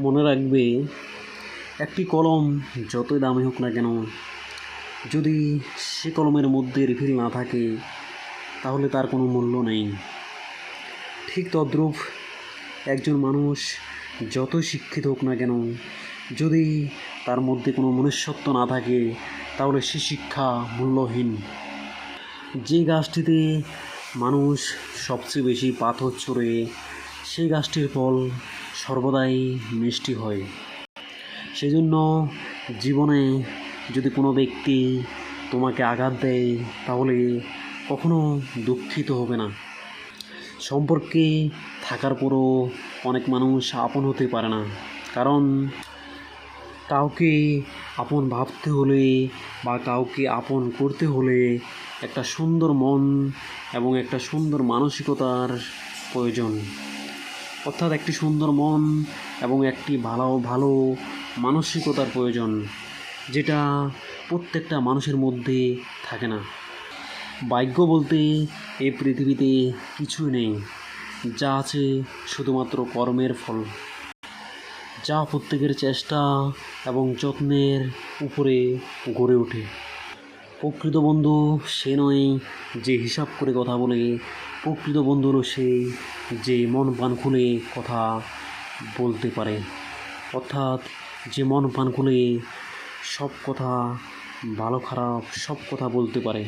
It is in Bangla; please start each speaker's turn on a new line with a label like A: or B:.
A: মনে রাখবে, একটি কলম যতই দামি হোক না কেন, যদি সে কলমের মধ্যে রিফিল না থাকে, তাহলে তার কোনো মূল্য নেই। ঠিক তদ্রূপ একজন মানুষ যতই শিক্ষিত হোক না কেন, যদি তার মধ্যে কোনো মনুষ্যত্ব না থাকে, তাহলে সে শিক্ষা মূল্যহীন। যে গাছটিতে মানুষ সবচেয়ে বেশি পাথর ছড়ে, সেই গাছটির ফল সর্বদাই মিষ্টি হয়। সেজন্য জীবনে যদি কোনো ব্যক্তি তোমাকে আঘাত দেয়, তাহলে কখনো দুঃখিত হবে না। সম্পর্কে থাকার পরও অনেক মানুষ আপন হতে পারে না। কারণ কাউকে আপন ভাবতে হলে বা কাউকে আপন করতে হলে একটা সুন্দর মন এবং একটা সুন্দর মানসিকতার প্রয়োজন। অর্থাৎ একটি সুন্দর মন এবং একটি ভালো ভালো মানসিকতার প্রয়োজন, যেটা প্রত্যেকটা মানুষের মধ্যে থাকে না। ভাগ্য বলতে এই পৃথিবীতে কিছুই নেই, যা আছে শুধুমাত্র কর্মের ফল। যা প্রত্যেকের চেষ্টা এবং যত্নের উপরে গড়ে ওঠে। প্রকৃত বন্ধু সে নয় যে হিসাব করে কথা বলে প্রকৃত বন্ধু হলো সেই যে মন প্রাণ খুলে কথা বলতে পারে। অর্থাৎ যে মন প্রাণ খুলে সব কথা ভালো খারাপ সব কথা বলতে পারে।